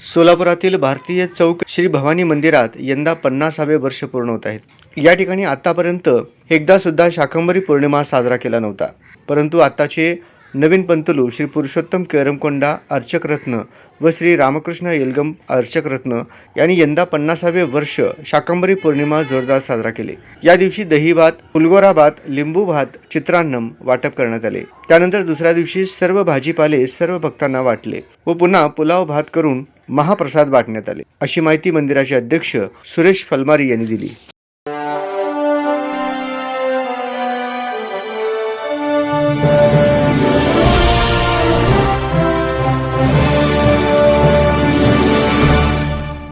सोलापुरातील भारतीय चौक श्री भवानी मंदिरात यंदा पन्नासावे वर्ष पूर्ण होत आहेत. या ठिकाणी आतापर्यंत एकदा सुद्धा शाकंभरी पौर्णिमा साजरा केला नव्हता. परंतु आताचे नवीन पंतलू श्री पुरुषोत्तम केरमकोंडा अर्चकरत्न व श्री रामकृष्ण येलगम अर्चकरत्न यांनी यंदा पन्नासावे वर्ष शाकंभरी पौर्णिमा जोरदार साजरा केले. या दिवशी दही भात फुलगोरा भात लिंबू भात चित्रान्नम वाटप करण्यात आले. त्यानंतर दुसऱ्या दिवशी सर्व भाजीपाले सर्व भक्तांना वाटले व पुन्हा पुलाव भात करून महाप्रसाद वाटण्यात आले. अशी माहिती मंदिराचे अध्यक्ष सुरेश फलमारी यांनी दिली.